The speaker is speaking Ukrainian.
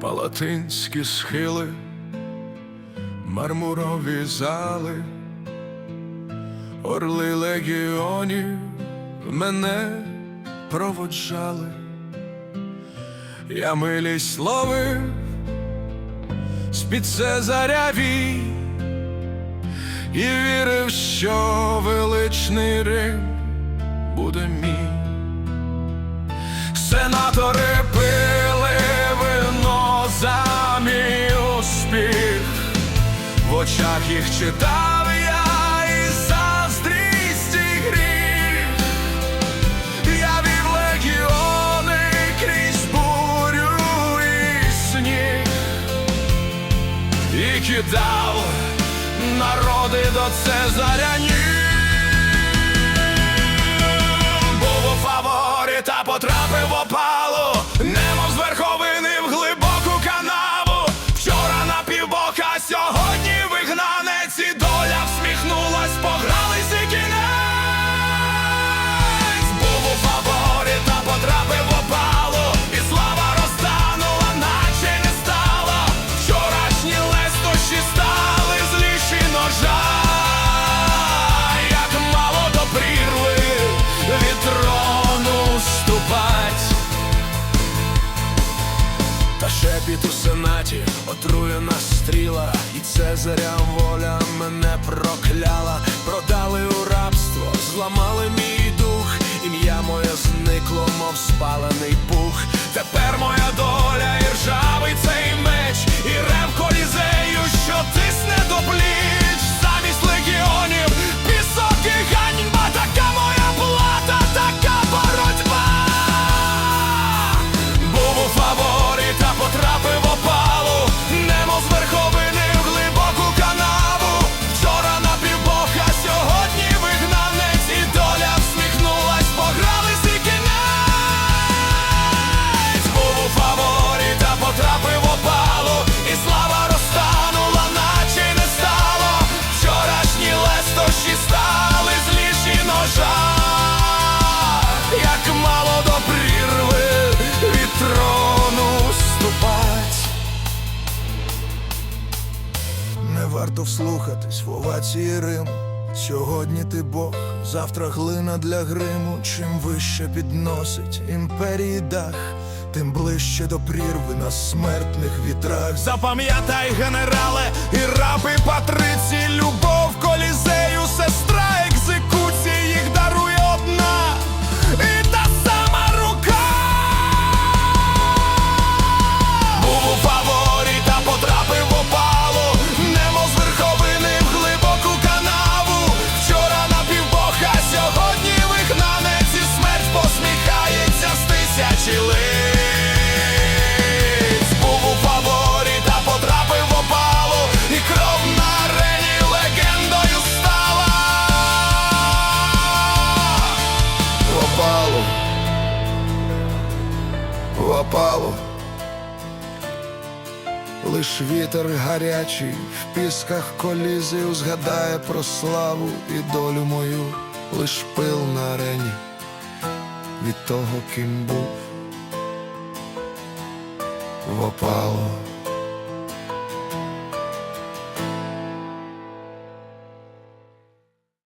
Палатинські схили, мармурові зали, орли легіонів мене проводжали, я милість ловив з-під Цезаря вій і вірив, що величний Рим буде мій. Сенатори в очах їх читав я і заздрість і гріх. Я вів легіони крізь бурю і сніг і кидав народи до Цезаря ніг. Шепіт у сенаті отруєна стріла, і Цезаря воля мене прокляла, продали у рабство, зламали мій дух, ім'я моє зникло, мов спалений пух. Тепер моя доля лестощі стали зліші ножа, як мало до прірви від трону ступать. Не варто вслухатись в овації Риму. Сьогодні ти Бог, завтра глина для гриму. Чим вище підносить імперії дах, тим ближче до прірви на смертних вітрах. Запам'ятай, генерале, і раби патриці, любов колізею, Лиш вітер гарячий в пісках колізію згадає про славу і долю мою, лиш пил на арені від того, ким був в опалу.